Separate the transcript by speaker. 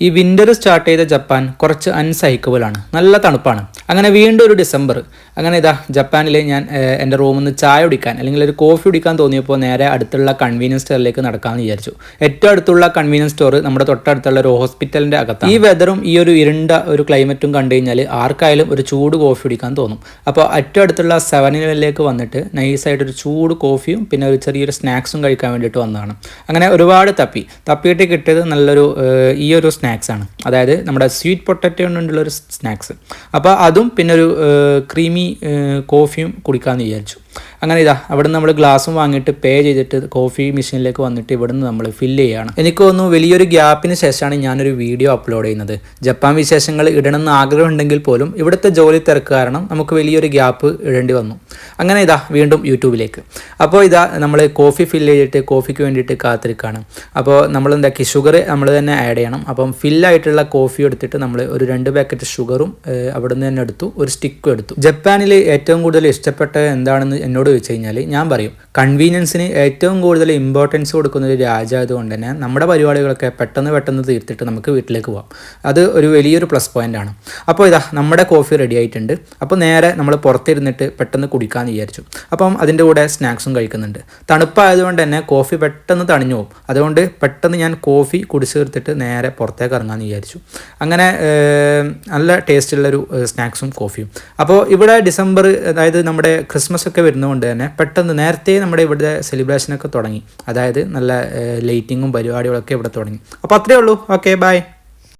Speaker 1: ഈ winter start ചെയ്ത Japan കുറച്ച് അൺസൈക്കബിൾ ആണ്. നല്ല തണുപ്പാണ്. അങ്ങനെ വീണ്ടും ഒരു ഡിസംബർ. അങ്ങനെ ഇതാ ജപ്പാനിൽ ഞാൻ എന്റെ റൂമിൽ നിന്ന് ചായ കുടിക്കാൻ അല്ലെങ്കിൽ ഒരു കോഫി കുടിക്കാൻ തോന്നിയപ്പോൾ നേരെ അടുത്തുള്ള കൺവീനിയൻസ് സ്റ്റോറിലേക്ക് നടക്കാമെന്ന് വിചാരിച്ചു. ഏറ്റവും അടുത്തുള്ള കൺവീനിയൻസ് സ്റ്റോർ നമ്മുടെ തൊട്ടടുത്തുള്ള ഒരു ഹോസ്പിറ്റലിന്റെ അകത്താണ്. ഈ വെതറും ഈ ഒരു ഇരുണ്ട ഒരു ക്ലൈമറ്റും കണ്ടു കഴിഞ്ഞാൽ ആർക്കായാലും ഒരു ചൂട് കോഫി കുടിക്കാൻ തോന്നും. അപ്പോൾ ഏറ്റവും അടുത്തുള്ള സെവൻ ഇലവനിലേക്ക് വന്നിട്ട് നൈസായിട്ട് ഒരു ചൂട് കോഫിയും പിന്നെ ഒരു ചെറിയൊരു സ്നാക്സും കഴിക്കാൻ വേണ്ടിയിട്ട് വന്നതാണ്. അങ്ങനെ ഒരുപാട് തപ്പി. തപ്പിയിട്ട് കിട്ടിയത് നല്ലൊരു ഈ ഒരു സ്നാക്സ് ആണ്. അതായത് നമ്മുടെ സ്വീറ്റ് പൊട്ടറ്റോ കൊണ്ടുള്ള ഒരു സ്നാക്സ് അപ്പോൾ അതും പിന്നെ ഒരു ക്രീമി കോഫിയും കുടിക്കാമെന്ന് വിചാരിച്ചു. അങ്ങനെ ഇതാ അവിടെ നമ്മൾ ഗ്ലാസും വാങ്ങിയിട്ട് പേ ചെയ്തിട്ട് കോഫി മെഷീനിലേക്ക് വന്നിട്ട് ഇവിടുന്ന് നമ്മൾ ഫില്ല് ചെയ്യുകയാണ് എനിക്ക് തോന്നുന്നു വലിയൊരു ഗ്യാപ്പിന് ശേഷമാണ് ഞാനൊരു വീഡിയോ അപ്ലോഡ് ചെയ്യുന്നത്. ജപ്പാൻ വിശേഷങ്ങൾ ഇടണമെന്ന് ആഗ്രഹം ഉണ്ടെങ്കിൽ പോലും ഇവിടുത്തെ ജോലി തിരക്ക് കാരണം നമുക്ക് വലിയൊരു ഗ്യാപ്പ് ഇടേണ്ടി വന്നു. അങ്ങനെ ഇതാ വീണ്ടും യൂട്യൂബിലേക്ക്. അപ്പോൾ ഇതാ നമ്മൾ കോഫി ഫില്ല് ചെയ്തിട്ട് കോഫിക്ക് വേണ്ടിയിട്ട് കാത്തിരിക്കുകയാണ് അപ്പോൾ നമ്മൾ എന്താക്കി ഷുഗർ നമ്മൾ തന്നെ ആഡ് ചെയ്യണം. അപ്പം ഫില്ലായിട്ടുള്ള കോഫി എടുത്തിട്ട് നമ്മൾ ഒരു രണ്ട് പാക്കറ്റ് ഷുഗറും അവിടുന്ന് തന്നെ എടുത്തു ഒരു സ്റ്റിക്കും എടുത്തു. ജപ്പാനിൽ ഏറ്റവും കൂടുതൽ ഇഷ്ടപ്പെട്ട എന്താണെന്ന് എന്നോട് ചോദിച്ചു കഴിഞ്ഞാൽ ഞാൻ പറയും കൺവീനിയൻസിന് ഏറ്റവും കൂടുതൽ ഇമ്പോർട്ടൻസ് കൊടുക്കുന്ന ഒരു രാജ്യമായതുകൊണ്ട് തന്നെ നമ്മുടെ പരിപാടികളൊക്കെ പെട്ടെന്ന് പെട്ടെന്ന് തീർത്തിട്ട് നമുക്ക് വീട്ടിലേക്ക് പോകാം അത് ഒരു വലിയൊരു പ്ലസ് പോയിന്റ് ആണ്. അപ്പോൾ ഇതാ നമ്മുടെ കോഫി റെഡി ആയിട്ടുണ്ട്. അപ്പോൾ നേരെ നമ്മൾ പുറത്തിരുന്നിട്ട് പെട്ടെന്ന് കുടിക്കാമെന്ന് വിചാരിച്ചു. അപ്പം അതിന്റെ കൂടെ സ്നാക്സും കഴിക്കുന്നുണ്ട്. തണുപ്പായതുകൊണ്ട് തന്നെ കോഫി പെട്ടെന്ന് തണിഞ്ഞു പോകും അതുകൊണ്ട് പെട്ടെന്ന് ഞാൻ കോഫി കുടിച്ചു തീർത്തിട്ട് നേരെ പുറത്തേക്ക് ഇറങ്ങാമെന്ന് വിചാരിച്ചു. അങ്ങനെ നല്ല ടേസ്റ്റുള്ളൊരു സ്നാക്സും കോഫിയും അപ്പോൾ ഇവിടെ ഡിസംബർ അതായത് നമ്മുടെ ക്രിസ്മസ് ഒക്കെ വരുന്നതുകൊണ്ട് തന്നെ പെട്ടെന്ന് നേരത്തെ നമ്മുടെ ഇവിടുത്തെ സെലിബ്രേഷനൊക്കെ തുടങ്ങി. അതായത് നല്ല ലൈറ്റിങ്ങും പരിപാടികളൊക്കെ ഇവിടെ തുടങ്ങി. അപ്പോൾ അത്രേ ഉള്ളൂ. Okay bye